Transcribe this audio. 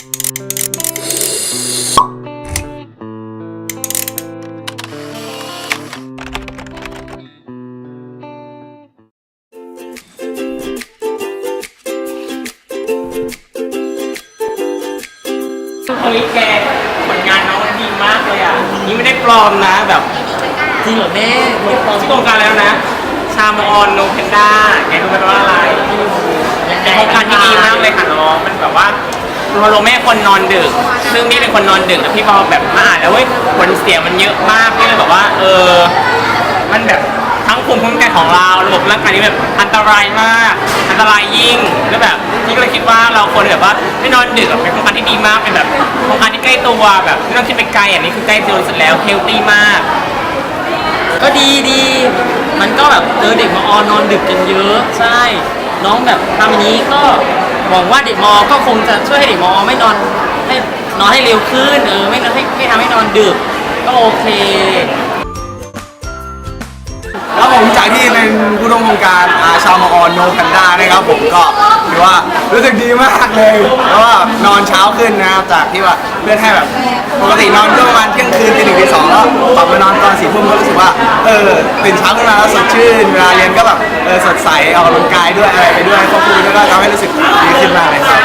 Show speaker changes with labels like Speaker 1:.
Speaker 1: เฮ้ยแกผลงานน้องมันดีมากเลยอะ นี่ไม่ได้ปลอมนะแบบ
Speaker 2: จริงเหรอแม่ไม่ปลอม
Speaker 1: ที่โครงการแล้วนะ ชามออนโนเพนด้าแกรู้ไหมว่าอะไร พอโรแม่คนนอนดึก ซึ่งนี่เป็นคนนอนดึกแล้วพี่พอแบบมาอ่านแล้วเว้ยผลเสียมันเยอะมากพี่เลยแบบว่า เออ มันแบบทั้งภูมิคุ้มกันของเราระบบร่างกายนี่แบบอันตรายมาก อันตรายยิ่งแล้วแบบพี่ก็เลยคิดว่าเราควรแบบว่าไม่นอนดึกเป็นโครงการที่ดีมากเป็นแบบโครงการที่ใกล้ตัวแบบไม่ต้องคิดไปไกลอันนี้คือใกล้ตัวสุดแล้วเฮลตี้มาก
Speaker 2: ก็ดีดี มันก็แบบเออเด็กมออนอนดึกกันเยอะ ใช่ น้องแบบทำอย่างนี้ก็ หวังว่าเด็กมอ ก็คงจะช่วยให้เด็กมอไม่นอนให้นอนให้เร็วขึ้นเออไม่นอนให้ไม่ทำให้นอนดึกก็โอเค
Speaker 3: แล้วผมจากที่เป็นผู้ร่วมโครงการอาชาวมออนโนแพนด้านะครับผมก็ ว่ารู้สึกดีมากเลยเพราะว่านอนเช้าขึ้นนะครับจากที่ว่าเพื่อนให้แบบปกตินอนก็ประมาณเที่ยงคืนตีหนึ่งตีสองแล้วปรับมานอนตอนสี่ทุ่มก็รู้สึกว่าเออตื่นเช้าขึ้นมาแล้วสดชื่นเวลาเรียนก็แบบเออสดใสออกกำลังกายด้วยอะไรไปด้วยควบคู่ด้วก็ทำให้รู้สึกดีขึ้นมากเลยครับ